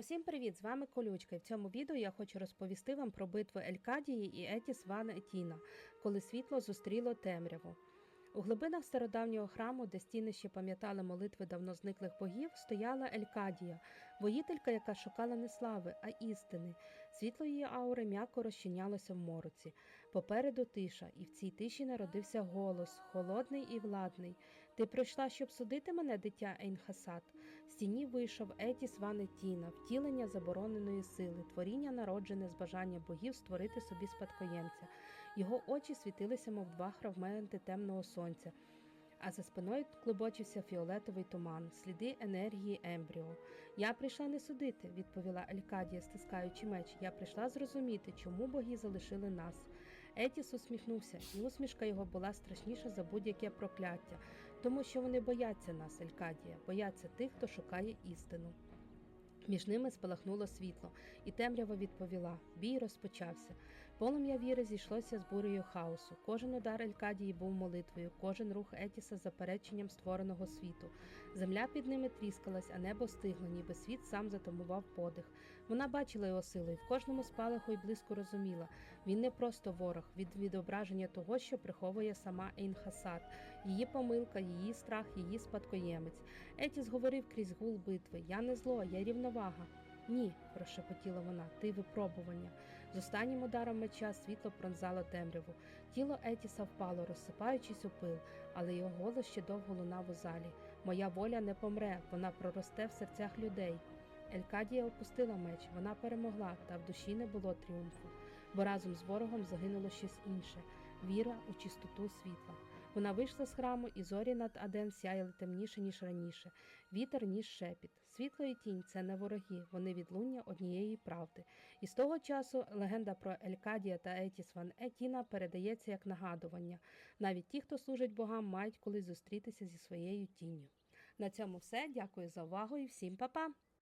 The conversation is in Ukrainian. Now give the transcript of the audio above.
Усім привіт! З вами Колючка. І в цьому відео я хочу розповісти вам про битву Елькадії і Етіс Ван Етіна, коли світло зустріло темряву. У глибинах стародавнього храму, де стіни ще пам'ятали молитви давно зниклих богів, стояла Елькадія, воїтелька, яка шукала не слави, а істини. Світло її аури м'яко розчинялося в мороці. Попереду тиша, і в цій тиші народився голос, холодний і владний. Ти прийшла, щоб судити мене, дитя Ейнхасад. З тіні вийшов Етіс Ванетіна, втілення забороненої сили, творіння, народжене з бажання богів створити собі спадкоємця. Його очі світилися, мов два фрагменти темного сонця. А за спиною клубочився фіолетовий туман, сліди енергії ембріо. Я прийшла не судити, відповіла Елькадія, стискаючи меч. Я прийшла зрозуміти, чому боги залишили нас. Етіс усміхнувся, і усмішка його була страшніша за будь-яке прокляття, тому що вони бояться нас, Елькадія, бояться тих, хто шукає істину. Між ними спалахнуло світло, і темрява відповіла. Бій розпочався. Полум'я віри зійшлося з бурею хаосу. Кожен удар Елькадії був молитвою, кожен рух Етіса запереченням створеного світу. Земля під ними тріскалась, а небо стигло, ніби світ сам затамував подих. Вона бачила його силу і в кожному спалаху й близько розуміла. Він не просто ворог, від відображення того, що приховує сама Ейнхасад, її помилка, її страх, її спадкоємець. Етіс говорив крізь гул битви: Я не зло, я рівновага. Ні, прошепотіла вона, ти випробування. З останнім ударом меча світло пронзало темряву. Тіло Етіса впало, розсипаючись у пил, але його голос ще довго лунав у залі. Моя воля не помре, вона проросте в серцях людей. Елькадія опустила меч, вона перемогла, та в душі не було тріумфу, бо разом з ворогом загинуло щось інше віра у чистоту світла. Вона вийшла з храму, і зорі над Аден сяяли темніше, ніж раніше, вітер, ніж шепіт. Світло і тінь це не вороги, вони відлуння однієї правди. І з того часу легенда про Елькадія та Етіс Ван Етіна передається як нагадування. Навіть ті, хто служить богам, мають колись зустрітися зі своєю тінню. На цьому все. Дякую за увагу і всім па-па!